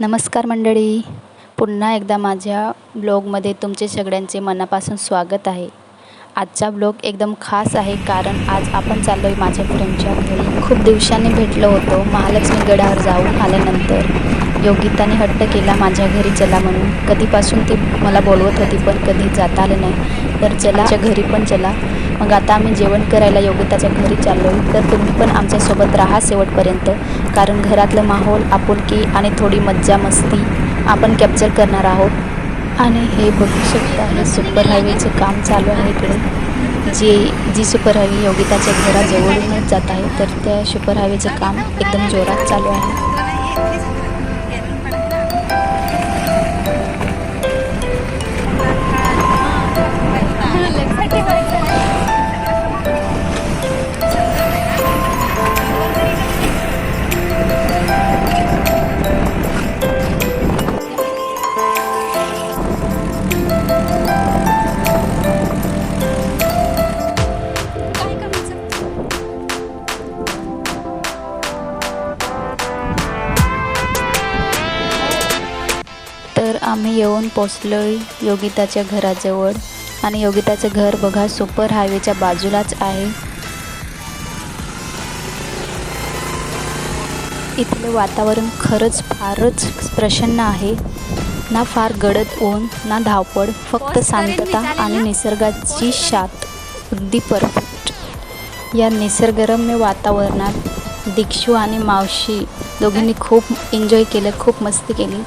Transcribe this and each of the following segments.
नमस्कार मंडळी. पुन्हा एकदा माझ्या ब्लॉगमध्ये तुमचे सगळ्यांचे मनापासून स्वागत आहे. आजचा ब्लॉग एकदम खास आहे कारण आज आपण चाललो आहे माझ्या फ्रेंडच्या घरी. खूप दिवसांनी भेटलो होतो. महालक्ष्मी गडावर जाऊन आल्यानंतर योगिताने हट्ट केला माझ्या घरी चला म्हणून. कधीपासून ती मला बोलवत होती पण कधी जाता आलं नाही. तर चला. आमच्या घरी पण चला. मग आता आम्ही जेवण करायला योगिताच्या घरी चाललो आहे तर तुम्ही पण आमच्यासोबत राहा शेवटपर्यंत. कारण घरातलं माहोल आपुलकी आणि थोडी मज्जा मस्ती आपण कॅप्चर करणार आहोत. आणि हे बघू शकता हे सुपर हायवेचं काम चालू आहे इकडे. जे जी सुपर हायवे योगिताच्या घराजवळूनच जात आहे तर त्या सुपर हायवेचं काम एकदम जोरात चालू आहे. आम्ही येऊन पोचलो योगिताच्या घराजवळ. आणि योगिताचं घर बघा सुपर हायवेच्या बाजूलाच आहे. इथलं वातावरण खरंच फारच प्रसन्न आहे. ना फार गडद ऊन ना धावपळ फक्त शांतता आणि निसर्गाची शात. अगदी परफेक्ट या निसर्गरम्य वातावरणात दीक्षू आणि मावशी दोघींनी खूप एन्जॉय केलं खूप मस्ती केली.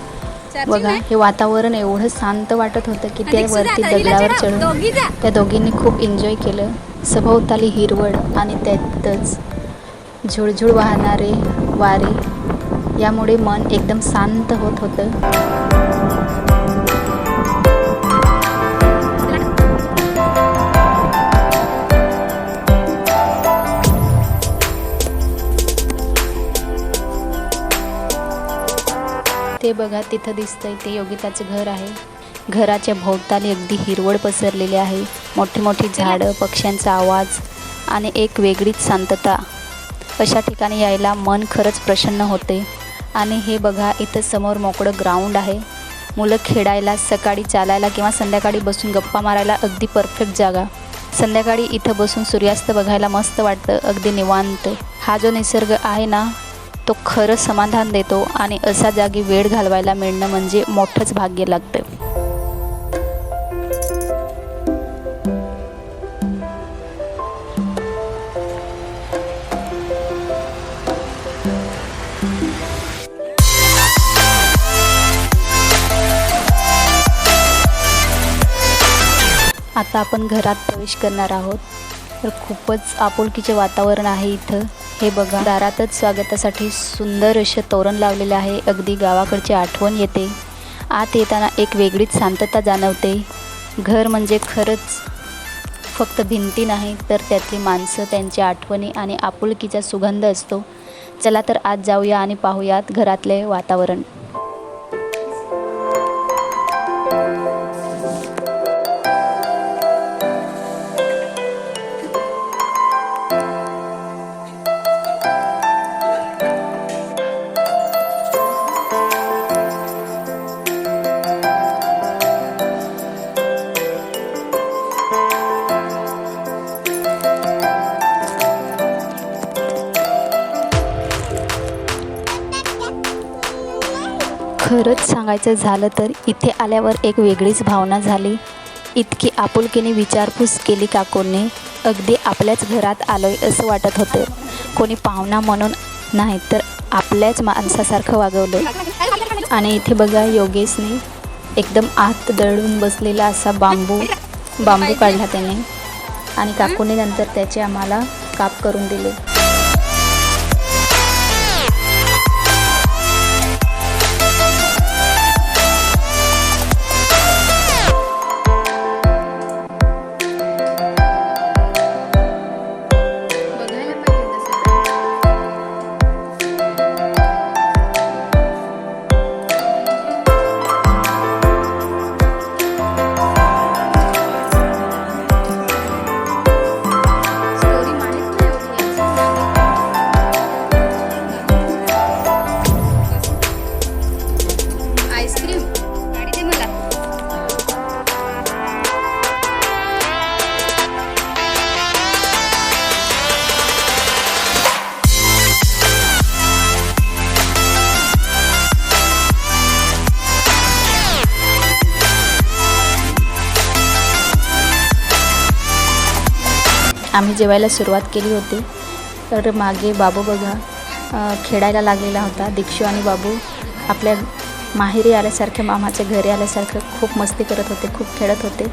बघा हे वातावरण एवढं शांत वाटत होतं की त्या वरती दगडावर चढून त्या दोघींनी खूप एन्जॉय केलं. सभोवताली हिरवळ आणि त्यातच झुळझुळ वाहणारे वारे. यामुळे मन एकदम शांत होत होतं. बघा तिथं दिसतंय ते योगिताचं घर आहे. घराच्या भोवताली अगदी हिरवळ पसरलेली आहे. मोठी मोठी झाडं पक्ष्यांचा आवाज आणि एक वेगळीच शांतता. अशा ठिकाणी यायला मन खरंच प्रसन्न होते. आणि हे बघा इथं समोर मोकळं ग्राउंड आहे. मुलं खेळायला सकाळी चालायला किंवा संध्याकाळी बसून गप्पा मारायला अगदी परफेक्ट जागा. संध्याकाळी इथं बसून सूर्यास्त बघायला मस्त वाटतं अगदी निवांत. हा जो निसर्ग आहे ना तो खरंच समाधान देतो आणि असा जागी वेळ घालवायला मिळणं म्हणजे मोठंच भाग्य लागतं. आता आपण घरात प्रवेश करणार आहोत. तर खूपच आपुलकीचे वातावरण आहे इथं. हे बघा दारातच स्वागतासाठी सुंदर असे तोरण लावलेले आहे. अगदी गावाकडची आठवण येते. आत येताना एक वेगळीच शांतता जाणवते. घर म्हणजे खरंच फक्त भिंती नाही तर त्यातली माणसं त्यांच्या आठवणी आणि आपुलकीचा सुगंध असतो. चला तर आज जाऊया आणि पाहूयात घरातले वातावरण. खरंच सांगायचं झालं तर इथे आल्यावर एक वेगळीच भावना झाली. इतकी आपुलकीने विचारपूस केली काकूंनी. अगदी आपल्याच घरात आलोय असं वाटत होतं. कोणी पाहुणा म्हणून नाही तर आपल्याच माणसासारखं वागवलं आणि इथे बघा योगेशने एकदम आत दळून बसलेला असा बांबू बांबू काढला त्याने. आणि काकूने नंतर त्याचे आम्हाला काप करून दिले. आम्ही जेवायला सुरुवात केली होती. तर मागे बाबू बघा खेळायला लागलेला होता. दीक्षू आणि बाबू आपल्या माहेरी आल्यासारखे मामाच्या घरी आल्यासारखं खूप मस्ती करत होते खूप खेळत होते.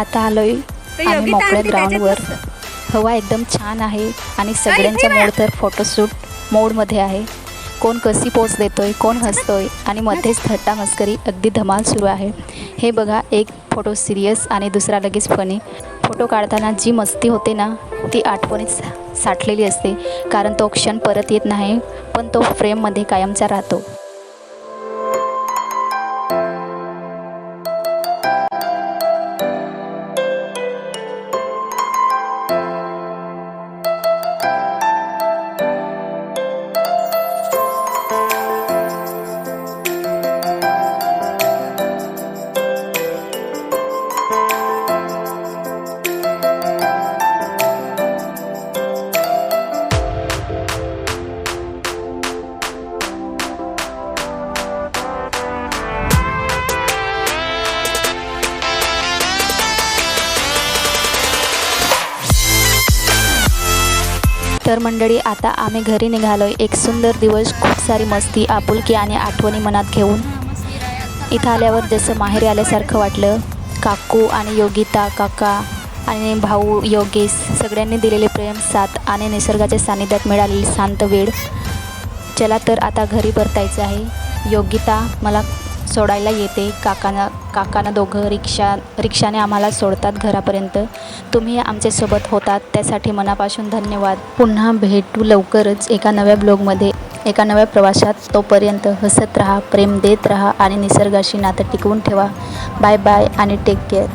आता आलोय आम्ही मोकळ्या ग्राउंडवर. हवा एकदम छान आहे आणि सगळ्यांचा मोड तर फोटोशूट मोडमध्ये आहे. कोण कशी पोच देतोय कोण हसतोय आणि मध्येच थट्टा मस्करी अगदी धमाल सुरू आहे. हे बघा एक फोटो सिरियस आणि दुसरा लगेच फनी फोटो काढताना जी मस्ती होते ना ती आठवणीत सा- साठलेली असते. कारण तो क्षण परत येत नाही पण तो फ्रेममध्ये कायमचा राहतो. तर मंडळी आता आम्ही घरी निघालोय. एक सुंदर दिवस खूप सारी मस्ती आपुलकी आणि आठवणी मनात घेऊन. इथं आल्यावर जसं माहेरी आल्यासारखं वाटलं. काकू आणि योगिता काका आणि भाऊ योगेश सगळ्यांनी दिलेले प्रेम साथ आणि निसर्गाच्या सानिध्यात मिळालेली शांत वेळ. चला तर आता घरी परतायचं आहे. योगिता मला सोडायला येते. काकांना काकांना दोघं रिक्षा रिक्षाने आम्हाला सोडतात घरापर्यंत. तुम्ही आमच्यासोबत होतात त्यासाठी मनापासून धन्यवाद. पुन्हा भेटू लवकरच एका नव्या ब्लॉगमध्ये. एका नव्या प्रवासात. तोपर्यंत हसत राहा प्रेम देत राहा आणि निसर्गाशी नातं टिकवून ठेवा. बाय बाय आणि टेक केअर